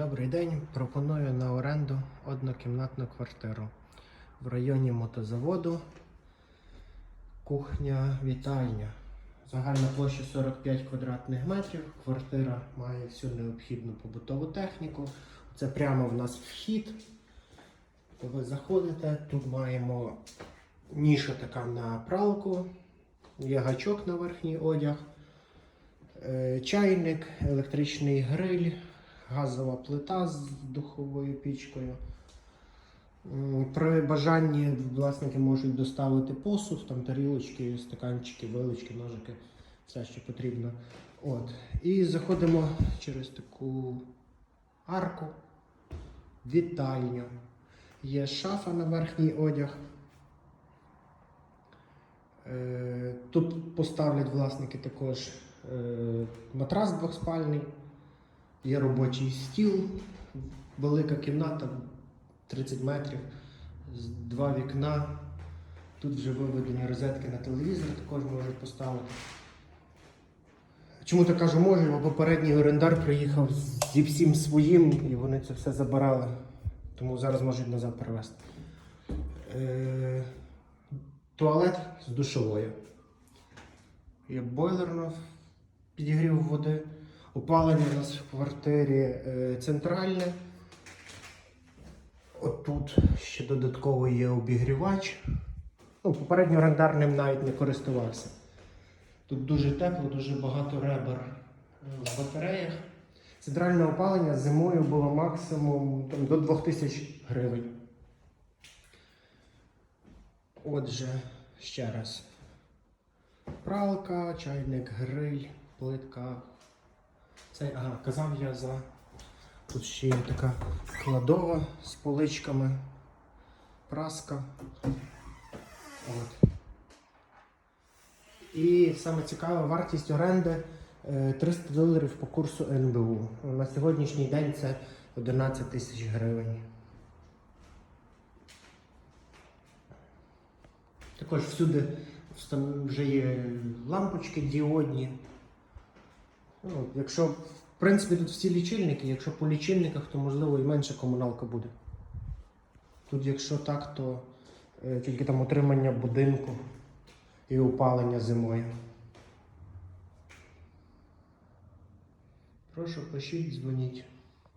Добрий день. Пропоную на оренду однокімнатну квартиру в районі мотозаводу. Кухня, вітальня. Загальна площа 45 квадратних метрів. Квартира має всю необхідну побутову техніку. Це прямо в нас вхід. То ви заходите, тут маємо ніша така на пралку, є гачок на верхній одяг, е, чайник, електричний гриль, газова плита з духовою пічкою. При бажанні власники можуть доставити посуд, там тарілочки, стаканчики, вилочки, ножики, все, що потрібно. От. І заходимо через таку арку, вітальню. Є шафа на верхній одяг. Е, Тут поставлять власники також е, матрас двохспальний, є робочий стіл, велика кімната 30 метрів, два вікна. Тут вже виведені розетки на телевізор, також можуть поставити. Чому так кажу можу? Бо попередній орендар приїхав зі всім своїм і вони це все забирали. Тому зараз можуть назад перевезти. Е, туалет з душовою. Є бойлер на підігрів води. Опалення у нас в квартирі е, центральне. Отут ще додатково є обігрівач. Ну, попередньо орендар ним навіть не користувався. Тут дуже тепло, дуже багато ребер е, в батареях. Центральне опалення зимою було максимум там, до 2000 гривень. Отже, ще раз. Пралка, чайник, гриль, плитка. Це, ага, казав я за. Тут ще є така кладова з поличками, праска. От. І саме цікаве, вартість оренди е, 300 доларів по курсу НБУ. На сьогоднішній день це 11 тисяч гривень. Також всюди вже є лампочки діодні. Ну, якщо, в принципі, тут всі лічильники, якщо по лічильниках, то можливо і менша комуналка буде. Тут, якщо так, то е, тільки там утримання будинку і опалення зимою. Прошу, пишіть, дзвоніть.